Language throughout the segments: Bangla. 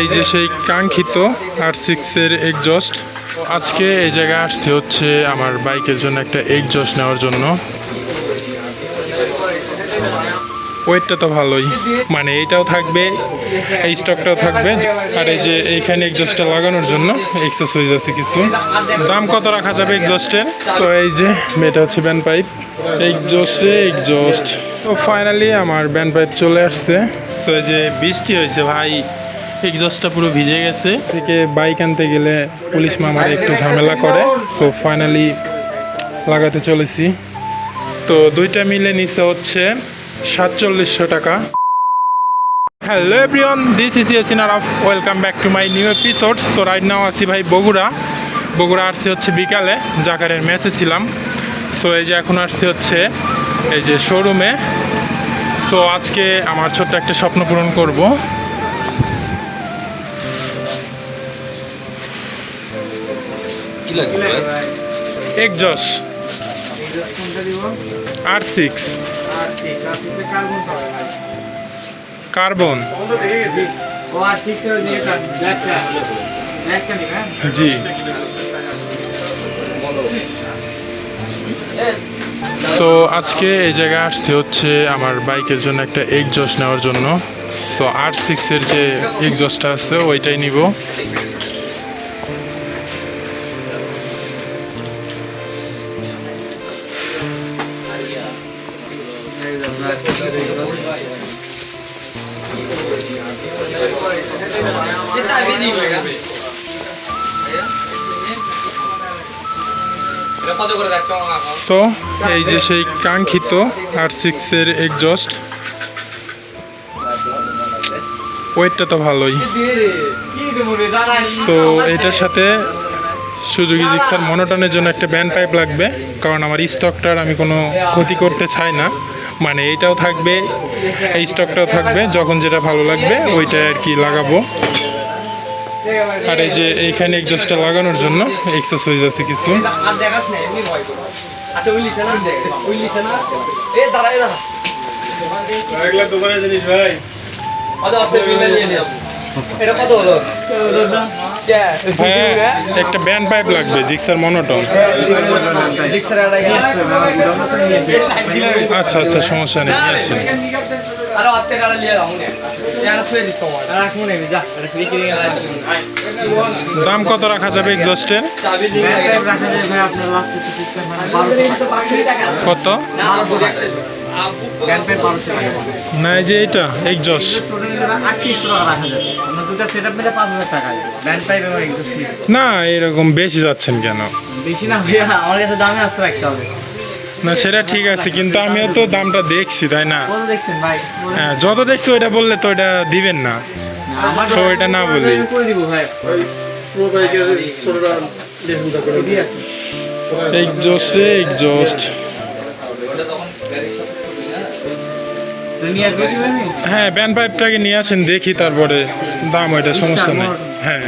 এই যে সেই কাঙ্ক্ষিত আর সিক্সের এগজস্ট আজকে এই জায়গায় আসতে হচ্ছে আমার বাইকের জন্য একটা এগজস্ট নেওয়ার জন্য। ওয়েটটা তো ভালোই। মানে এইটাও থাকবে, এই স্টকটাও থাকবে। আর এই যে এইখানে এক্সস্টটা লাগানোর জন্য এক্সারসাইজ আছে কিছু। দাম কত রাখা যাবে এক্সস্টের তো এই যে, এটা হচ্ছে ব্যান্ড পাইপ এক্সস্টে এক্সস্ট তো ফাইনালি আমার ব্যান্ড পাইপ চলে আসছে। তো এই যে বৃষ্টি হয়েছে ভাই। এক্সস্টটা পুরো ভিজে গেছে। থেকে বাইক আনতে গেলে পুলিশ মামার একটু ঝামেলা করে। সো ফাইনালি লাগাতে চলেছি। তো দুইটা মিলে নিচে হচ্ছে সাতচল্লিশশো টাকা। Hello everyone this is Yasin Araf welcome back to my new episode so right now আসি ভাই বগুড়া। বগুড়া আসছি হচ্ছে বিকালে, জাকারের ম্যাচে ছিলাম। সো এই যে এখন আসছি হচ্ছে এই যে শোরুমে সো আজকে আমার ছোট্ট একটা স্বপ্ন পূরণ করব। কি লাগবে? একজস আর সিক্স কার্বন জি। তো আজকে এই জায়গায় আসতে হচ্ছে আমার বাইকের জন্য একটা এগজস্ট নেওয়ার জন্য। তো আর সিক্সের যে এগজস্টটা আছে ওইটাই নিব। তো এই যে সেই কাঙ্ক্ষিত আর সিক্সের এগজস্ট ওয়েটটা তো ভালোই। তো এটার সাথে সুযোগী মনোটনের জন্য একটা ব্যান্ড পাইপ লাগবে, কারণ আমার স্টকটার আমি কোনো ক্ষতি করতে চাই না। মানে এইটাও থাকবে এই স্টকটাও থাকবে যখন যেটা ভালো লাগবে ওইটা আর কি লাগাবো। আর এই যে এইখানে এক্সস্টটা লাগানোর জন্য এক্সারসাইজ আছে কিছু। আচ্ছা জিনিস ভাই। নিও এটা কত হলো? হ্যাঁ একটা ব্যান্ড পাইপ লাগবে জিক্সার মনোটন আচ্ছা আচ্ছা সমস্যা নেই আরও দাম কত রাখা যাবে এক্সস্টের কত? না এই যে এটা এক্সস্ট না এরকম বেশি যাচ্ছেন কেন? বেশি না ভাইয়া আমার কাছে দামে আসতে রাখতে হবে না সেটা ঠিক আছে কিন্তু আমিও তো দামটা দেখছি তাই না? কত দেখছেন ভাই হ্যাঁ যত দেখছি ওইটা বললে তো ওইটা দিবেন না। আমার তো এটা না বলি। করে দিব ভাই এদিকে হ্যাঁ ব্যান্ড পাইপটাকে নিয়ে আসেন দেখি তারপরে দাম ওইটা সমস্যা নেই। হ্যাঁ।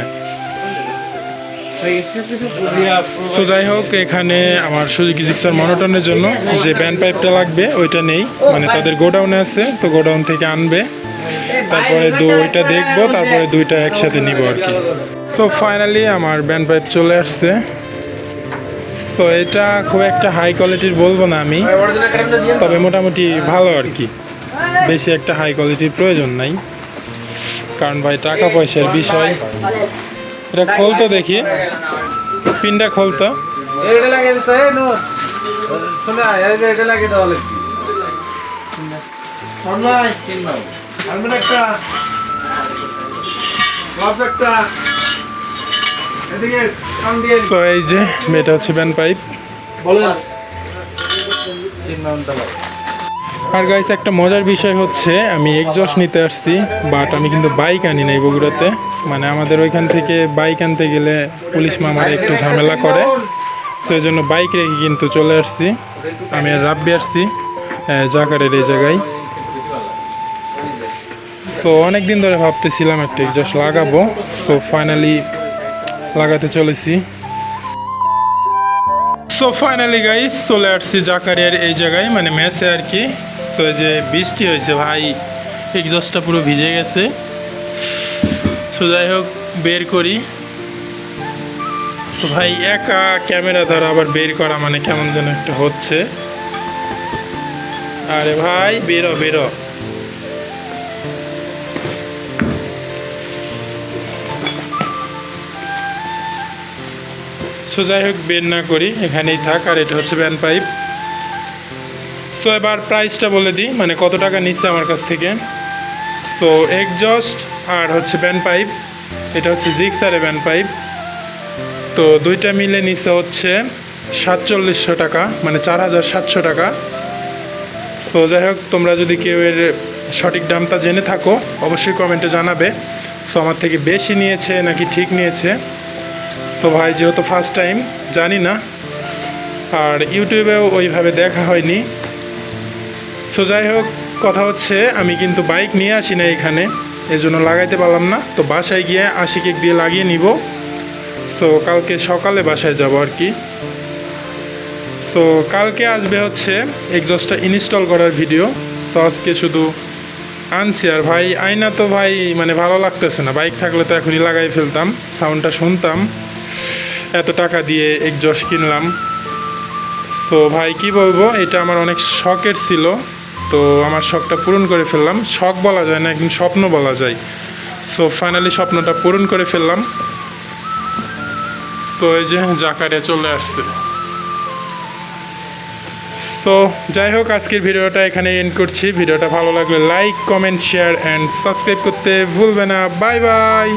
তো যাই হোক এখানে আমার সুজুকি জিক্সার মনোটনের জন্য যে ব্যান্ড পাইপটা লাগবে ওইটা নেই। মানে তাদের গোডাউনে আছে তো গোডাউন থেকে আনবে। তারপরে দুইটা দেখব তারপরে দুইটা একসাথে নিব আর কি। সো ফাইনালি আমার ব্যান্ড পাইপ চলে আসছে। তো এটা খুব একটা হাই কোয়ালিটির বলব না আমি তবে মোটামুটি ভালো আর কি। বেশি একটা হাই কোয়ালিটির প্রয়োজন নাই। কারণ ভাই টাকা পয়সার বিষয়। এটা খোলতো দেখি। পিনটা খোলতো। এটা লাগিয়ে দিতে এই যে তো এই এটা হচ্ছে ব্যান্ড পাইপ। বলেন। আর গাইস একটা মজার বিষয় হচ্ছে, আমি এক্সস্ট নিতে আসছি বাট আমি কিন্তু বাইক আনি নাই বগুড়াতে। মানে আমাদের ওইখান থেকে বাইক আনতে গেলে পুলিশ মামার একটু ঝামেলা করে। সেই জন্য বাইক রেখে কিন্তু চলে আসছি। আমি আর রাব্বি আসছি জাকারের এই জায়গায়। সো অনেক দিন ধরে ভাবতেছিলাম একটা এক্সস্ট লাগাবো। সো ফাইনালি লাগাতে চলেছি। সো ফাইনালি গাইস চলে আসছি জাকারিয়ার এই জায়গায় মানে মেসে আর কি। এই যে বৃষ্টি হয়েছে ভাই এক্সস্টটা পুরো ভিজে গেছে। সো সো যাই হোক, বের করি। তো ভাই, একা ক্যামেরা ধরা, আবার বের করা মানে কেমন যেন একটা হচ্ছে। আরে ভাই, বেরো বেরো সো যাই হোক, বের না করি, এখানেই থাক, আর এটা হচ্ছে ব্যান পাইপ। সো এবার প্রাইসটা বলে দিই। মানে কত টাকা নিচ্ছে আমার কাছ থেকে? সো এগজস্ট আর হচ্ছে ব্যান পাইপ এটা হচ্ছে জিক্স জিক্সারে ব্যান পাইপ তো দুইটা মিলে নিচে হচ্ছে সাতচল্লিশশো টাকা মানে চার হাজার সাতশো টাকা। তো যাই হোক, তোমরা যদি কেউ এর সঠিক দামটা জেনে থাকো, অবশ্যই কমেন্টে জানাবে। সো আমার থেকে বেশি নিয়েছে নাকি ঠিক নিয়েছে? তো ভাই, যেহেতু ফার্স্ট টাইম জানি না। আর ইউটিউবেও ওইভাবে দেখা হয়নি। সো যাই হোক, কথা হচ্ছে, আমি কিন্তু বাইক নিয়ে আসি না এখানে জন্য লাগাইতে পারলাম না। তো বাসায় গিয়ে আশি কেক দিয়ে লাগিয়ে নিব। সো কালকে সকালে বাসায় যাব আর কি। সো কালকে আসবে হচ্ছে এক্সস্টটা ইনস্টল করার ভিডিও তো আজকে শুধু আনছি আর ভাই, আয়না তো ভাই মানে ভালো লাগতেছে না। বাইক থাকলে তো এখনই লাগাই ফেলতাম সাউন্ডটা শুনতাম। এত টাকা দিয়ে এক্সস্ট কিনলাম। তো ভাই, কি বলব, এটা আমার অনেক শখের ছিল। তো আমার শখটা পূরণ করে ফেললাম। শখ বলা যায় না একদিন স্বপ্ন বলা যায়। সো ফাইনালি স্বপ্নটা পূরণ করে ফেললাম। তো এই যে জাকারে চলে আসছে। সো যাই হোক, আজকের ভিডিওটা এখানে এন্ড করছি। ভিডিওটা ভালো লাগলে like comment share and subscribe করতে ভুলবে না। Bye bye